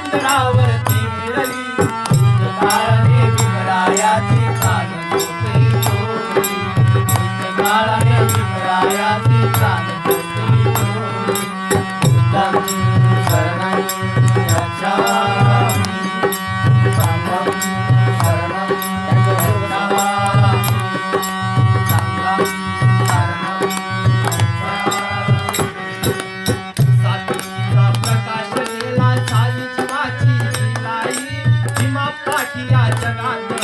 चंद्रावर तिरली. काळाने विमरायाची कान झोपली चोरी काळाने विमरायाची कान झोपली चोरी शरणाई रक्षा पाठिया जगात